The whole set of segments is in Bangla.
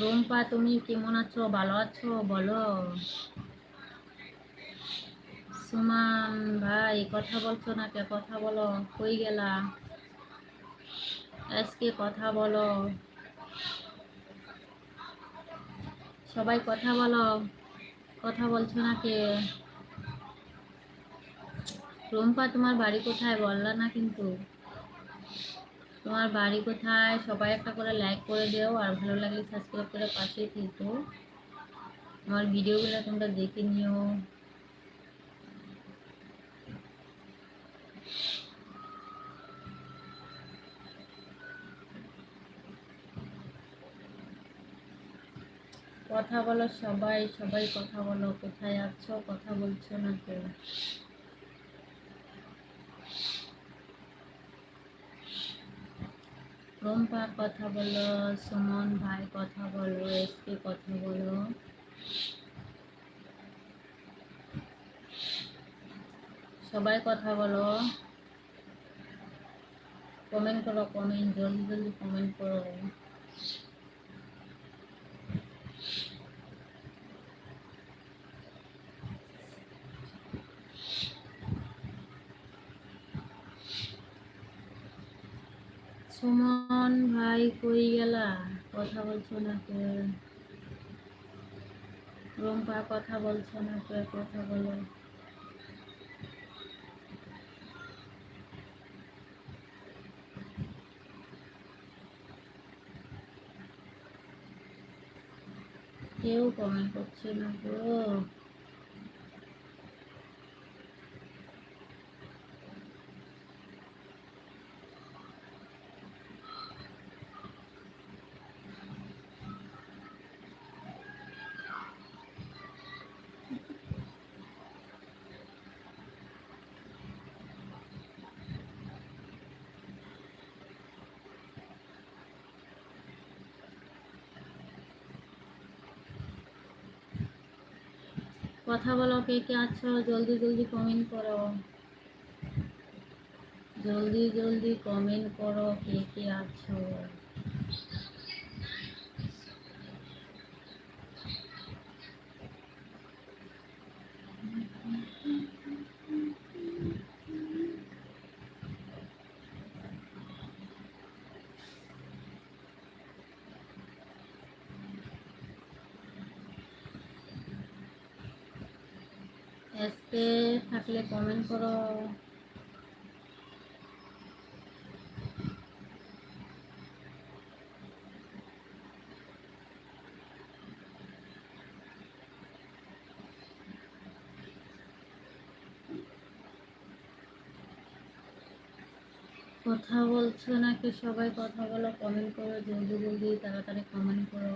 রুম্পা তুমি কেমন আছো? ভালো আছো? বলো। সুমান ভাই, কথা বলছো না কে? কথা বলো। কই গেলা? আজকে কথা বলো। সবাই কথা বলো। কথা বলছো না কে? রুম্পা তোমার বাড়ি কোথায়? বললা না কিন্তু। তোমার বাড়ি কোথায়? সবাই একটা করে লাইক করে দিও, আর ভালো লাগলে সাবস্ক্রাইব করে পাশে কিন্তু আমার ভিডিওগুলো তোমরা দেখে নিও। কথা বলো সবাই সবাই কথা বলো, কোথায় আছো? কথা বলছো না কেউ? রুম্পা কথা বলো, সুমন ভাই কথা বলো এসকে কথা বলো। সবাই কথা বলো। কমেন্ট করো কমেন্ট জলদি জলদি কমেন্ট করো। সুমন ভাই কই গেলা? কথা বলছো না কে? রুম্পা কথা বলছো না কে? কথা বলো। কেউ কমেন্ট করছে না গো। কথা বলো, কে কে আছো? জলদি জলদি কমেন্ট করো। জলদি জলদি কমেন্ট করো, কে কে আছো? এসকে থাকলে কমেন্ট করো। কথা বলছো নাকি? সবাই কথা বলো কমেন্ট করো, জলদি জলদি, তাড়াতাড়ি কমেন্ট করো।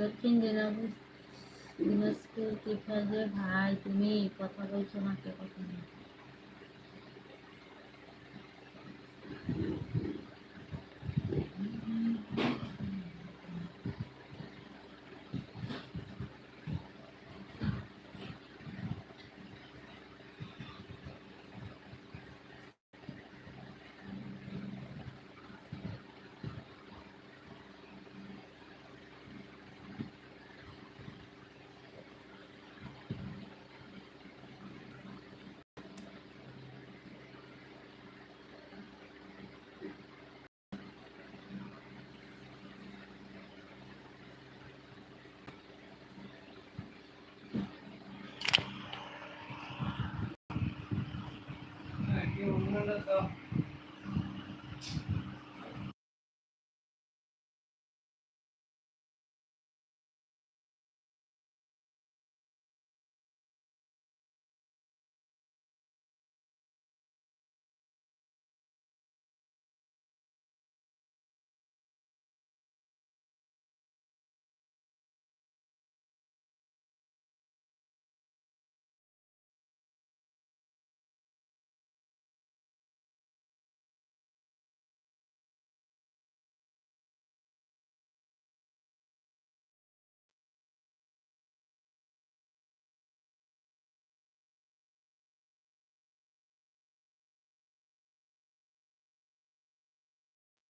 দক্ষিণ দিনাজপুর দিনাজপুর কি ভাই তুমি কথা বলছো না কে কথা